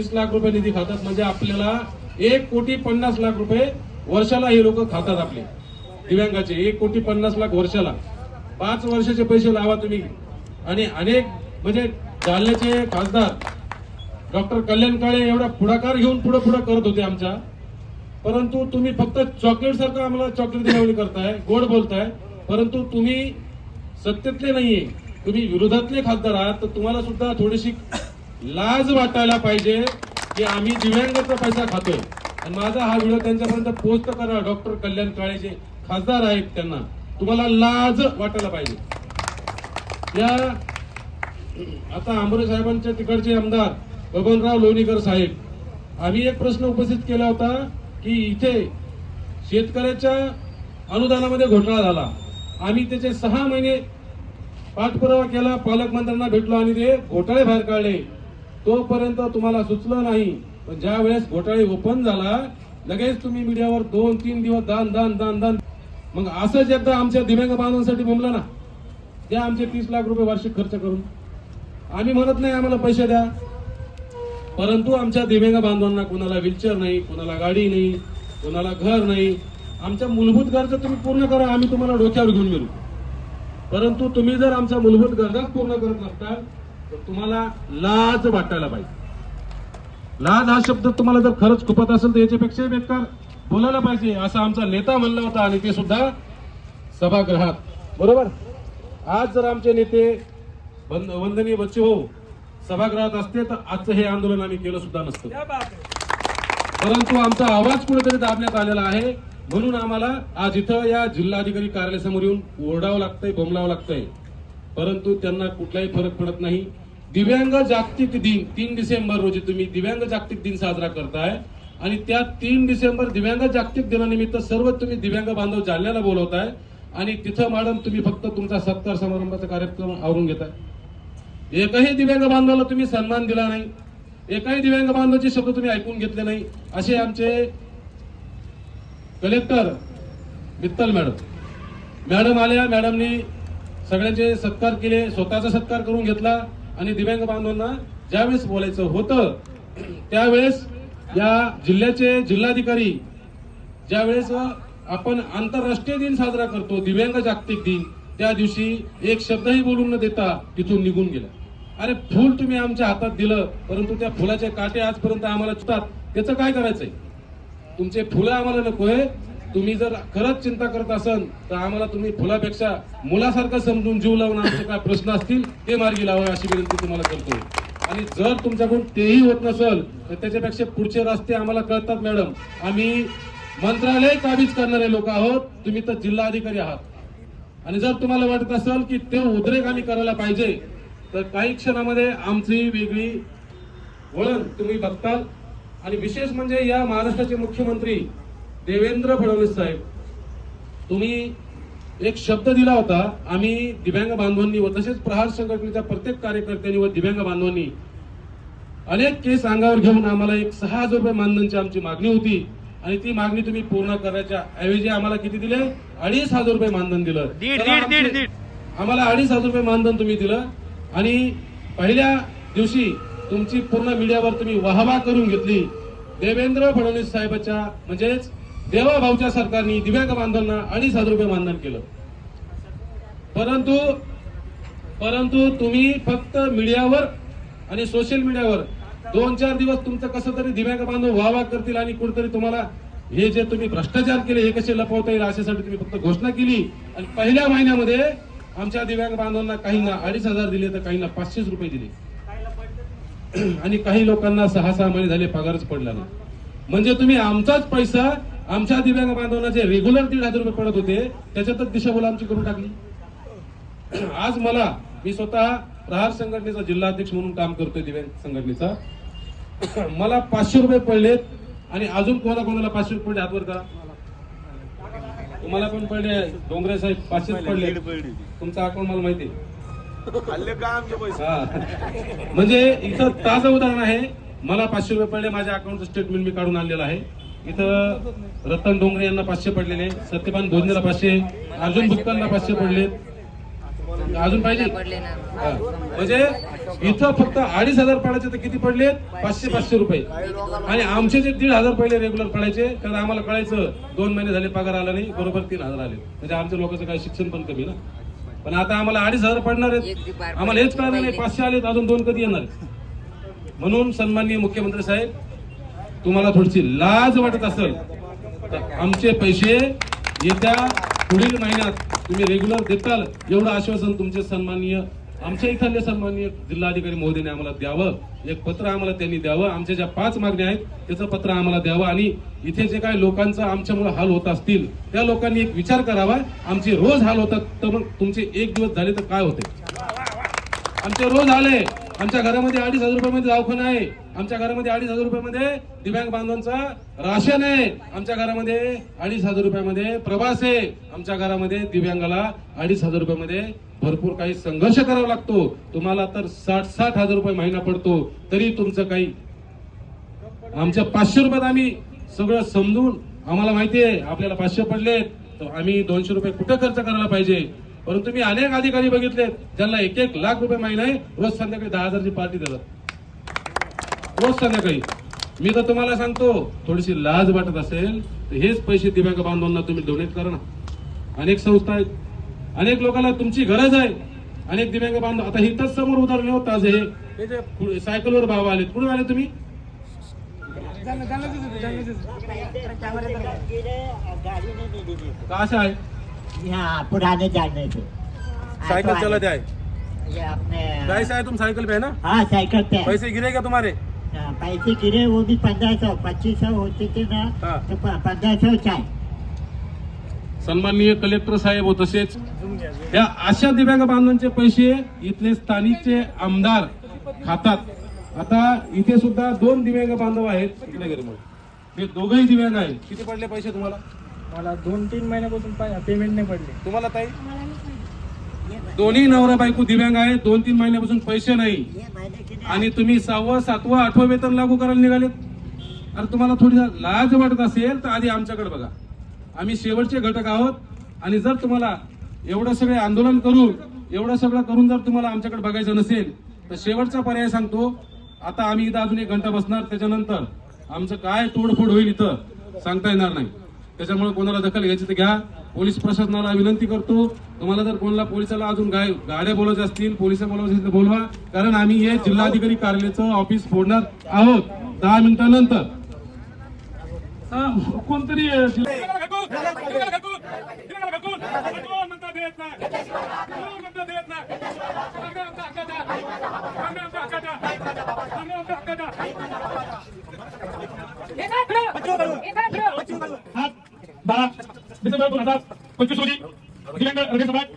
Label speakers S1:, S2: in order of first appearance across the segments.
S1: तीस लाख रुपये निधी खातात. म्हणजे आपल्याला एक कोटी पन्नास लाख रुपये वर्षाला हे लोक खातात आपले. दिव्यांगाचे. एक कोटी पन्नास लाख वर्षाला. पाच वर्षाचे पैसे लावा तुम्ही. आणि अनेक म्हणजे जालन्याचे खासदार डॉक्टर कल्याण काळे एवढा पुढाकार घेऊन पुढे पुढे करत होते आमच्या. परंतु तुम्ही फक्त चॉकलेट सारखं आम्हाला चॉकलेट दिल्यावली करताय गोड बोलताय. परंतु तुम्ही सत्तेतले नाहीये. तुम्ही विरोधातले खासदार आहात. तर तुम्हाला सुद्धा थोडीशी लाज वाटायला पाहिजे की आम्ही दिव्यांगाचा पैसा खातोय आणि माझा हा व्हिडिओ त्यांच्यापर्यंत पोस्ट करा डॉक्टर कल्याण काळेचे खासदार आहेत त्यांना. तुम्हाला लाज वाटायला पाहिजे. या आता आंबोरे साहेबांच्या तिकडचे आमदार बबनराव लोणीकर साहेब आम्ही एक प्रश्न उपस्थित केला होता की इथे शेतकऱ्याच्या अनुदानामध्ये घोटाळा झाला. आम्ही त्याचे सहा महिने पाठपुरावा केला पालकमंत्र्यांना भेटलो आणि ते घोटाळे बाहेर काढले. तोपर्यंत तुम्हाला सुचलं नाही. पण ज्या वेळेस घोटाळे ओपन झाला लगेच तुम्ही मीडियावर दोन तीन दिवस दान दान दान दान. मग असंच एकदा आमच्या दिव्यांग बांधवांसाठी बोंबलं ना. द्या आमचे तीस लाख रुपये वार्षिक खर्च करून. आम्ही म्हणत नाही आम्हाला पैसे द्या. परंतु आमच्या दिव्यांग बांधवांना कोणाला व्हीलचेअर नाही कोणाला गाडी नाही कोणाला घर नाही. आमच्या मूलभूत गरजा तुम्ही पूर्ण करा आम्ही तुम्हाला डोक्यावर घेऊन गेलो. परंतु तुम्ही जर आमच्या मूलभूत गरजा पूर्ण करत नसताल तर तुम्हाला लाज वाटायला पाहिजे. लाज हा शब्द तुम्हाला जर खरंच खुपत असेल तर याच्यापेक्षा बेकार बोलायला पाहिजे. असा आमचा नेता म्हणला होता आणि ते सुद्धा सभागृहात. बरोबर? आज जर आमचे नेते वंद- वंदनीय बच्चे हो सभागृहात असते तर आजचं हे आंदोलन आम्ही केलं सुद्धा नसतं. परंतु आमचा आवाज कुठेतरी दाबण्यात आलेला आहे. म्हणून आम्हाला आज इथं या जिल्हाधिकारी कार्यालयासमोर येऊन ओरडावं लागतंय बोंबलावं लागतंय. परंतु त्यांना कुठलाही फरक पडत नाही. दिव्यांग जागतिक दिन तीन डिसेंबर रोजी तुम्ही दिव्यांग जागतिक दिन साजरा करताय. आणि त्या तीन डिसेंबर दिव्यांग जागतिक दिनानिमित्त सर्व तुम्ही दिव्यांग बांधव जालन्याला बोलवताय. आणि तिथं मॅडम तुम्ही फक्त तुमचा सत्कार समारंभाचा कार्यक्रम आवरून घेताय. एकही दिव्यांग बांधवाला तुम्ही सन्मान दिला नाही. एकाही दिव्यांग बांधवाचे शब्द तुम्ही ऐकून घेतले नाही. असे आमचे कलेक्टर मित्तल मॅडम. मॅडम आल्या मॅडमनी सगळ्यांचे सत्कार केले स्वतःचा सत्कार करून घेतला. आणि दिव्यांग बांधवांना ज्यावेळेस बोलायचं होतं त्यावेळेस या जिल्ह्याचे जिल्हाधिकारी ज्यावेळेस आपण आंतरराष्ट्रीय दिन साजरा करतो दिव्यांग जागतिक दिन त्या दिवशी एक शब्दही बोलून न देता तिथून निघून गेला. अरे फुल तुम्ही आमच्या हातात दिलं परंतु त्या फुलाचे काटे आजपर्यंत आम्हाला चुतात त्याचं काय करायचंय? तुमचे फुलं आम्हाला नकोय तुम्ही जर खरंच चिंता करत असाल तर आम्हाला तुम्ही फुलापेक्षा मुलासारखं समजून जीव लावून आमचे काय प्रश्न असतील ते मार्गी लावा अशी विनंती तुम्हाला करतो आणि जर तुमच्याकडून तेही होत नसेल तर त्याच्यापेक्षा पुढचे रस्ते आम्हाला कळतात मॅडम. आम्ही मंत्रालय काबीज करणारे लोक आहोत तुम्ही तर जिल्हा अधिकारी आहात. आणि जर तुम्हाला वाटत असेल की ते उद्रेक आम्ही करायला पाहिजे तर काही क्षणामध्ये आमची वेगळी वळण तुम्ही बघताल. आणि विशेष म्हणजे या महाराष्ट्राचे मुख्यमंत्री देवेंद्र फडणवीस साहेब तुम्ही एक शब्द दिला होता आम्ही दिव्यांग बांधवांनी व तसेच प्रहार संघटनेच्या प्रत्येक कार्यकर्त्यांनी व दिव्यांग बांधवांनी अनेक केस अंगावर घेऊन आम्हाला एक सहा हजार रुपये मानधनची आमची मागणी होती आणि ती मागणी तुम्ही पूर्ण करायच्या ऐवजी आम्हाला किती दिले? अडीच हजार रुपये मानधन दिलं. आम्हाला अडीच हजार रुपये मानधन तुम्ही दिलं आणि पहिल्या दिवशी तुमची पूर्ण मीडियावर तुम्ही वाहवा करून घेतली. देवेंद्र फडणवीस साहेबांच्या म्हणजेच देवा भाऊच्या सरकारने दिव्यांग बांधवांना अडीच हजार रुपये मानधन केलं. परंतु परंतु तुम्ही फक्त मीडियावर आणि सोशल मीडियावर दोन चार दिवस तुमचं कसं तरी दिव्यांग बांधव वाहवा करतील आणि कुठेतरी तुम्हाला हे जे तुम्ही भ्रष्टाचार केले हे कसे लपवता येईल अशासाठी तुम्ही फक्त घोषणा केली. आणि पहिल्या महिन्यामध्ये आमच्या दिव्यांग बांधवांना काहींना अडीच हजार दिले तर काहींना पाचशेच रुपये दिले. आणि काही लोकांना सहा सहा महिने झाले पगारच पडला नाही. म्हणजे तुम्ही आमचाच पैसा आमच्या दिव्यांग बांधवांना जे रेग्युलर दीड हजार रुपये पडत होते. त्याच्यातच दिशाभूल आमची करून टाकली. आज मला मी स्वतः प्रहार संघटनेचा जिल्हाध्यक्ष म्हणून काम करतोय दिव्यांग संघटनेचा. मला पाचशे रुपये पडलेत आणि अजून कोणा कोणाला पाचशे रुपये पडले? हातवर करा. तुम्हाला पण पडले. डोंगरे साहेब पाचशेच पडले तुमचा अकाउंट मला माहिती. म्हणजे इथं ताजं उदाहरण आहे. मला पाचशे रुपये पडले. माझ्या अकाउंटचं स्टेटमेंट मी काढून आणलेलं आहे. इथं रतन डोंगरे यांना पाचशे पडलेले सत्यपान भोजनेला पाचशे अर्जुन भुक्कलला पाचशे पडले अजून पाहिजे? म्हणजे इथं फक्त अडीच हजार पडायचे तर किती पडले पाचशे पाचशे रुपये. आणि आमचे जे दीड हजार पहिले रेग्युलर पडायचे कारण आम्हाला कळायचं दोन महिने झाले पगार आला नाही बरोबर तीन हजार आले. म्हणजे आमच्या लोकांचं काही शिक्षण पण कमी ना. पण आता आम्हाला अडीच हजार पडणार आहेत. आम्हाला हेच कळणार नाही पाचशे आलेत अजून दोन कधी येणार आहेत? म्हणून सन्माननीय मुख्यमंत्री साहेब तुम्हाला थोडीशी लाज वाटत असेल तर आमचे पैसे येत्या पुढील महिन्यात तुम्ही रेग्युलर देताल. एवढं आश्वासन तुमचे सन्माननीय आमच्या इथले सन्माननीय जिल्हाधिकारी महोदयाने आम्हाला द्यावं. एक पत्र आम्हाला त्यांनी द्यावं. आमच्या ज्या पाच मागण्या आहेत त्याचं पत्र आम्हाला द्यावं. आणि इथे जे काय लोकांचा आमच्यामुळे हाल होत असतील त्या लोकांनी एक विचार करावा. आमचे रोज हाल होतात तर मग तुमचे एक दिवस झाले तर काय होते? आमचे रोज आले. आमच्या घरामध्ये अडीच हजार रुपयामध्ये दवाखाना आहे. आमच्या घरामध्ये अडीच हजार रुपयामध्ये दिव्यांग बांधवांचा राशन आहे. आमच्या घरामध्ये अडीच हजार रुपयामध्ये प्रवास आहे. आमच्या घरामध्ये दिव्यांगाला अडीच हजार रुपयामध्ये भरपूर काही संघर्ष करावा लागतो. तुम्हाला तर साठ साठ हजार रुपये महिना पडतो. तरी तुमचं काही आमच्या पाचशे रुपयात आम्ही सगळं समजून आम्हाला माहिती आहे आपल्याला पाचशे पडलेत. तर आम्ही दोनशे रुपये कुठं खर्च करायला पाहिजे? परंतु मी अनेक अधिकारी बघितलेत ज्यांना एक एक लाख रुपये महिना आहे रोज संध्याकाळी दहा हजारची पार्टी देतात. रोज संध्याकाळी. मी तर तुम्हाला सांगतो थोडीशी लाज वाटत असेल तर हेच पैसे दिव्यांग बांधवांना तुम्ही डोनेट करा ना. अनेक संस्था आहेत. अनेक लोकांना तुमची गरज आहे. अनेक दिव्यांग बांधव आता इथंच समोर उदाहरण होतं आज हे. सायकलवर भाव आले कुठून आले तुम्ही? का असं आहे?
S2: यहाँ पुराने जानने से
S1: साइकिल चलाते
S2: वाले।
S1: आए
S2: ये अपने
S1: आए तुम साइकिल पे है ना?
S2: हाँ साइकिल पे
S1: पैसे गिरे क्या तुम्हारे?
S2: हाँ, पैसे गिरे वो भी पंद्रह सौ पच्चीस सौ होते थे ना
S1: हाँ।
S2: तो पंद्रह सौ चाय
S1: सन्माननीय कलेक्टर साहेब व तसेच. या अशा दिव्यांग बांधवांचे पैसे इथले स्थानिकचे आमदार खातात. आता इथे सुद्धा दोन दिव्यांग बांधव आहेत. इकडे घरी मग. हे दोघही दिव्यांग आहेत. किती पडले पैसे तुम्हाला?
S3: मला दोन तीन महिन्यापासून पेमेंट नाही पडले.
S1: तुम्हाला ताई? दोन्ही नवरा बायको दिव्यांग आहेत दोन तीन महिन्यापासून पैसे नाही. आणि तुम्ही सहावं सातवं आठवं वेतन लागू करायला निघालेत? अरे तुम्हाला थोडी लाज वाटत असेल तर आधी आमच्याकडे बघा. आम्ही शेवटचे घटक आहोत आणि जर तुम्हाला एवढं सगळे आंदोलन करून एवढं सगळं करून जर तुम्हाला आमच्याकडे बघायचं नसेल तर शेवटचा पर्याय सांगतो आता आम्ही इथं अजून एक घंटा बसणार त्याच्यानंतर आमचं काय तोडफोड होईल इथं सांगता येणार नाही. त्याच्यामुळे कोणाला दखल घ्यायची तर घ्या पोलीस प्रशासनाला विनंती करतो तुम्हाला जर कोणाला पोलिसाला अजून गाय गाड्या बोलायच्या असतील पोलीस बोलायचे असतील तर बोलवा कारण आम्ही हे जिल्हाधिकारी कार्यालयाचं ऑफिस फोडणार आहोत दहा मिनिटानंतर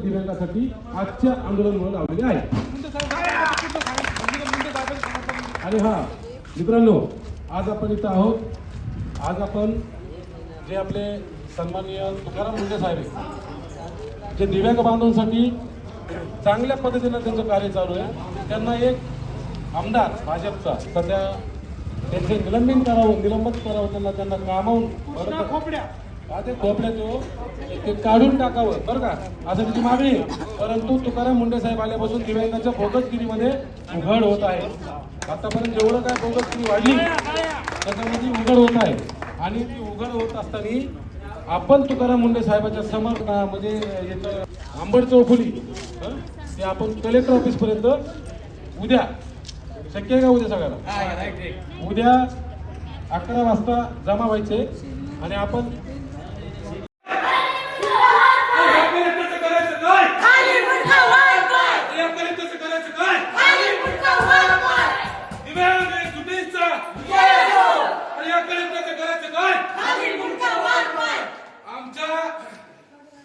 S1: दिव्यांगासाठी आजच्या आंदोलनामुळे लावलेले आहे. आणि हा मित्रांनो आज आपण इथं आहोत. आज आपण जे आपले सन्माननीय तुकाराम मुंडे साहेब आहेत, जे दिव्यांग बांधवांसाठी चांगल्या पद्धतीनं त्यांचं कार्य चालू आहे. त्यांना एक आमदार भाजपचा सध्या त्यांचे निलंबन करावं निलंबित करावं त्यांना त्यांना कामावून ते खोपड्या तो ते काढून टाकावं बरं का? असं त्याची मागणी आहे. परंतु तुकाराम मुंडे साहेब आल्यापासून दिव्यांगाच्या बोगसगिरीमध्ये उघड होत आहे. आतापर्यंत जेवढं काय बोगसगिरी वाढली त्याच्यामध्ये उघड होत आहे. आणि ती उघड होत असताना आपण तुकाराम मुंडे साहेबाच्या समोर अं, म्हणजे आंबड चौफुली? ते आपण कलेक्टर ऑफिस पर्यंत उद्या शक्य आहे का उद्या सगळ्याला? उद्या अकरा वाजता जमा व्हायचे आणि आपण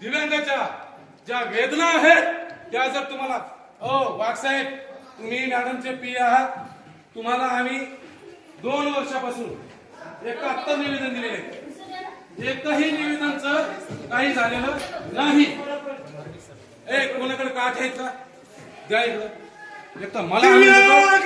S1: दिव्यांगाच्या ज्या वेदना आहेत त्या जर तुम्हाला हो वाघसाहेब तुम्ही मॅडमचे पी आहात. तुम्हाला आम्ही दोन वर्षापासून एकाहत्तर निवेदन दिलेले आहे. एकही निवेदनचं काही झालेलं नाही. ए कोणाकडे काठ आहेत का द्या इकडं एक तर मला होतो.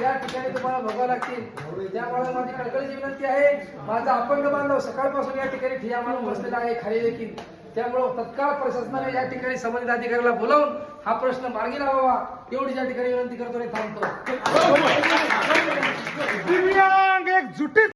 S1: या ठिकाणी तुम्हाला बोलवा,
S4: लागतील. त्यामुळे माझी कळकळीची विनंती आहे. माझा अपंग बांधव सकाळपासून या ठिकाणी ठिया मारून बसलेला आहे खाली देखील. त्यामुळं तत्काळ प्रशासनाने या ठिकाणी संबंधित अधिकाऱ्याला बोलावून हा प्रश्न मार्गी लावावा. एवढी या ठिकाणी विनंती करतो आणि थांबतो.
S5: दिव्यांग एक जुटीत